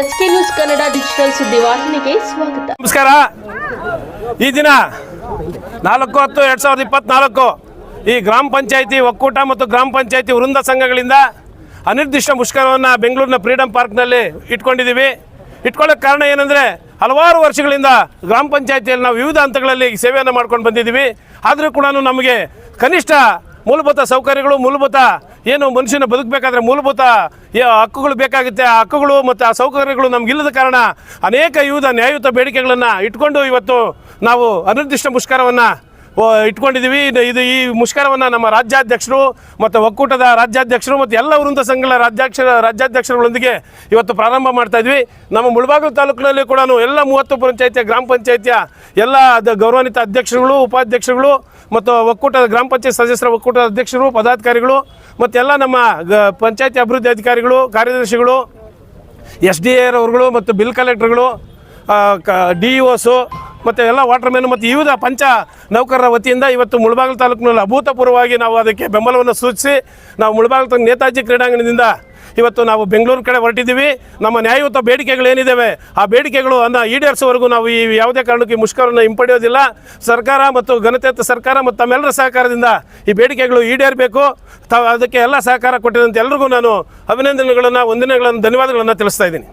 S K news Kannada digital ಸುದ್ದಿವಾಹಿನಿಗೆ ಸ್ವಾಗತ. ನಮಸ್ಕಾರ. ಈ ದಿನ ನಾಲ್ಕು ಹತ್ತು ಎರಡು ಸಾವಿರದ ಇಪ್ಪತ್ನಾಲ್ಕು ಈ ಗ್ರಾಮ ಪಂಚಾಯಿತಿ ಒಕ್ಕೂಟ ಮತ್ತು ಗ್ರಾಮ ಪಂಚಾಯಿತಿ ವೃಂದ ಸಂಘಗಳಿಂದ ಅನಿರ್ದಿಷ್ಟ ಮುಷ್ಕರವನ್ನು ಬೆಂಗಳೂರಿನ ಫ್ರೀಡಮ್ ಪಾರ್ಕ್ನಲ್ಲಿ ಇಟ್ಕೊಂಡಿದ್ದೀವಿ. ಇಟ್ಕೊಳ್ಳೋಕೆ ಕಾರಣ ಏನಂದರೆ ಹಲವಾರು ವರ್ಷಗಳಿಂದ ಗ್ರಾಮ ಪಂಚಾಯಿತಿಯಲ್ಲಿ ನಾವು ವಿವಿಧ ಹಂತಗಳಲ್ಲಿ ಸೇವೆಯನ್ನು ಮಾಡ್ಕೊಂಡು ಬಂದಿದ್ದೀವಿ. ಆದರೂ ಕೂಡ ನಮಗೆ ಕನಿಷ್ಠ ಮೂಲಭೂತ ಸೌಕರ್ಯಗಳು, ಮೂಲಭೂತ ಏನು ಮನುಷ್ಯನ ಬದುಕಬೇಕಾದ್ರೆ ಮೂಲಭೂತ ಹಕ್ಕುಗಳು ಬೇಕಾಗುತ್ತೆ. ಆ ಹಕ್ಕುಗಳು ಮತ್ತು ಆ ಸೌಕರ್ಯಗಳು ನಮಗಿಲ್ಲದ ಕಾರಣ ಅನೇಕ ವಿವಿಧ ನ್ಯಾಯಯುತ ಬೇಡಿಕೆಗಳನ್ನು ಇಟ್ಕೊಂಡು ಇವತ್ತು ನಾವು ಅನಿರ್ದಿಷ್ಟ ಮುಷ್ಕರವನ್ನು ಇಟ್ಕೊಂಡಿದ್ದೀವಿ. ಇದು ಈ ಮುಷ್ಕರವನ್ನು ನಮ್ಮ ರಾಜ್ಯಾಧ್ಯಕ್ಷರು ಮತ್ತು ಒಕ್ಕೂಟದ ರಾಜ್ಯಾಧ್ಯಕ್ಷರು ಮತ್ತು ಎಲ್ಲ ವೃಂದ ಸಂಘಗಳ ರಾಜ್ಯಾಕ್ಷ ರಾಜ್ಯಾಧ್ಯಕ್ಷರುಗಳೊಂದಿಗೆ ಇವತ್ತು ಪ್ರಾರಂಭ ಮಾಡ್ತಾ ಇದ್ವಿ. ನಮ್ಮ ಮುಳಬಾಗಿಲು ತಾಲೂಕಿನಲ್ಲಿ ಕೂಡ ಎಲ್ಲ ಮೂವತ್ತು ಪಂಚಾಯತಿಯ, ಗ್ರಾಮ ಪಂಚಾಯತಿಯ ಎಲ್ಲ ಗೌರವಾನ್ವಿತ ಅಧ್ಯಕ್ಷರುಗಳು, ಉಪಾಧ್ಯಕ್ಷರುಗಳು ಮತ್ತು ಒಕ್ಕೂಟದ ಗ್ರಾಮ ಪಂಚಾಯತ್ ಸದಸ್ಯರ ಒಕ್ಕೂಟದ ಅಧ್ಯಕ್ಷರು, ಪದಾಧಿಕಾರಿಗಳು ಮತ್ತು ಎಲ್ಲ ನಮ್ಮ ಗ ಪಂಚಾಯತಿ ಅಭಿವೃದ್ಧಿ ಅಧಿಕಾರಿಗಳು, ಕಾರ್ಯದರ್ಶಿಗಳು, ಎಸ್ ಡಿ ಅವರುಗಳು ಮತ್ತು ಬಿಲ್ ಕಲೆಕ್ಟರ್ಗಳು ಡಿ ಇ ಮತ್ತು ಎಲ್ಲ ವಾಟರ್ಮೆನ್ ಮತ್ತು ವಿವಿಧ ಪಂಚ ನೌಕರರ ವತಿಯಿಂದ ಇವತ್ತು ಮುಳಬಾಗಿಲು ತಾಲೂಕಿನಲ್ಲಿ ಅಭೂತಪೂರ್ವವಾಗಿ ನಾವು ಅದಕ್ಕೆ ಬೆಂಬಲವನ್ನು ಸೂಚಿಸಿ ನಾವು ಮುಳಬಾಗಿಲು ನೇತಾಜಿ ಕ್ರೀಡಾಂಗಣದಿಂದ ಇವತ್ತು ನಾವು ಬೆಂಗಳೂರು ಕಡೆ ಹೊರಟಿದ್ದೀವಿ. ನಮ್ಮ ನ್ಯಾಯಯುತ ಬೇಡಿಕೆಗಳು ಏನಿದ್ದಾವೆ ಆ ಬೇಡಿಕೆಗಳು ಅನ್ನ ಈಡೇರಿಸುವವರೆಗೂ ನಾವು ಈ ಯಾವುದೇ ಕಾರಣಕ್ಕೂ ಮುಷ್ಕರವನ್ನು ಹಿಂಪಡೆಯೋದಿಲ್ಲ. ಸರ್ಕಾರ ಮತ್ತು ಘನತೆಯುತ ಸರ್ಕಾರ ಮತ್ತು ತಮ್ಮೆಲ್ಲರ ಸಹಕಾರದಿಂದ ಈ ಬೇಡಿಕೆಗಳು ಈಡೇರಬೇಕು. ತಾವು ಅದಕ್ಕೆ ಎಲ್ಲ ಸಹಕಾರ ಕೊಟ್ಟಿದಂತೆ ಎಲ್ರಿಗೂ ನಾನು ಅಭಿನಂದನೆಗಳನ್ನು, ವಂದನೆಗಳನ್ನು, ಧನ್ಯವಾದಗಳನ್ನು ತಿಳಿಸ್ತಾ ಇದ್ದೀನಿ.